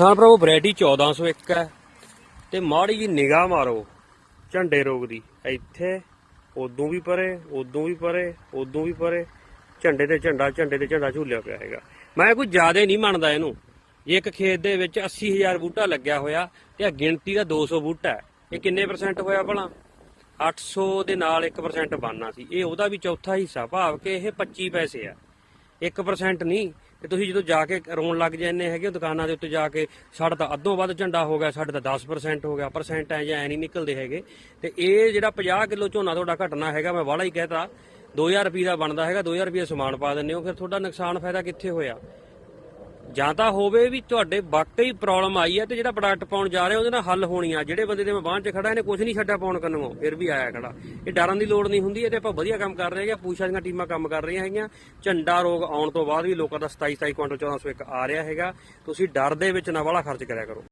ਕਿਸਾਨ ਭਰਾਵੋ ਵੈਰਾਈਟੀ 1401 ਹੈ ਤੇ ਮਾੜੀ ਜੀ ਨਿਗਾਹ ਮਾਰੋ ਝੰਡੇ ਰੋਗ ਦੀ। ਇੱਥੇ ਉਦੋਂ ਵੀ ਪਰੇ, ਉਦੋਂ ਵੀ ਪਰੇ, ਉਦੋਂ ਵੀ ਪਰੇ, ਝੰਡੇ ਤੇ ਝੰਡਾ, ਝੰਡੇ ਤੇ ਝੰਡਾ ਝੂਲਿਆ ਪਿਆ ਹੈਗਾ। ਮੈਂ ਕੋਈ ਜ਼ਿਆਦਾ ਨਹੀਂ ਮੰਨਦਾ ਇਹਨੂੰ। ਜੇ ਇੱਕ ਖੇਤ ਦੇ ਵਿੱਚ 80000 ਬੂਟਾ ਲੱਗਿਆ ਹੋਇਆ ਤੇ ਆ ਗਿਣਤੀ ਦਾ 200 ਬੂਟਾ ਹੈ, ਇਹ ਕਿੰਨੇ ਪਰਸੈਂਟ ਹੋਇਆ ਭਲਾ? 800 ਦੇ ਨਾਲ 1% ਬਣਨਾ ਸੀ। ਇਹ ਉਹਦਾ ਵੀ ਚੌਥਾ ਹਿੱਸਾ, ਭਾਵ ਕਿ ਇਹ 25 ਪੈਸੇ ਆ। 1% ਨਹੀਂ। ਤੇ ਤੁਸੀਂ ਜਦੋਂ ਜਾ ਕੇ ਰੋਣ ਲੱਗ ਜਾਂਦੇ ਹੈਗੇ ਦੁਕਾਨਾਂ ਦੇ ਉੱਤੇ ਜਾ ਕੇ, ਸਾਡਾ ਤਾਂ ਅੱਧੋਂ ਵੱਧ ਝੰਡਾ ਹੋ ਗਿਆ, ਸਾਡਾ ਤਾਂ 10% ਹੋ ਗਿਆ ਪਰਸੈਂਟ ਐ ਜਾਂ ਐ ਨਹੀਂ ਨਿਕਲਦੇ ਹੈਗੇ। ਤੇ ਇਹ ਜਿਹੜਾ 50 ਕਿਲੋ ਝੋਨਾ ਤੁਹਾਡਾ ਘਟਣਾ ਹੈਗਾ, ਮੈਂ ਵਾਲਾ ਹੀ ਕਹਿਤਾ 2000 ਰੁਪਏ ਦਾ ਬਣਦਾ ਹੈਗਾ 2000 ਰੁਪਏ ਸਮਾਨ ਪਾ ਦਿੰਦੇ ਹੋ, ਫਿਰ ਤੁਹਾਡਾ ਨੁਕਸਾਨ ਫਾਇਦਾ ਕਿੱਥੇ ਹੋਇਆ? ਜਾਂ ਤਾਂ ਹੋਵੇ ਵੀ ਤੁਹਾਡੇ ਵਾਕਈ ਪ੍ਰੋਬਲਮ ਆਈ ਹੈ ਤੇ ਜਿਹੜਾ ਪ੍ਰੋਡਕਟ ਪਾਉਣ ਜਾ ਰਹੇ ਉਹਦੇ ਨਾਲ ਹੱਲ ਹੋਣੀ ਆ। ਜਿਹੜੇ ਬੰਦੇ ਦੇ ਮੈਂ ਬਾਂਹ 'ਚ ਖੜਾ, ਇਹਨੇ ਕੁਝ ਨਹੀਂ ਛੱਡਿਆ ਪਾਉਣ ਕੰਨੋਂ ਫਿਰ ਵੀ ਆਇਆ ਖੜਾ। ਇਹ ਡਰਨ ਦੀ ਲੋੜ ਨਹੀਂ ਹੁੰਦੀ, ਇਹ ਤੇ ਆਪਾਂ ਵਧੀਆ ਕੰਮ ਕਰ ਰਹੇ ਹੈਗੇ ਪੂਛਾਂ ਦੀਆਂ ਟੀਮਾਂ ਕੰਮ ਕਰ ਰਹੀਆਂ ਹੈਗੀਆਂ। ਝੰਡਾ ਰੋਗ ਆਉਣ ਤੋਂ ਬਾਅਦ ਵੀ ਲੋਕਾਂ ਦਾ 27 27 ਕੁਇੰਟਲ 1401 ਆ ਰਿਹਾ ਹੈਗਾ। ਤੁਸੀਂ ਡਰ ਦੇ ਵਿੱਚ ਨਾ ਵਾਲਾ ਖਰਚ ਕਰਿਆ ਕਰੋ।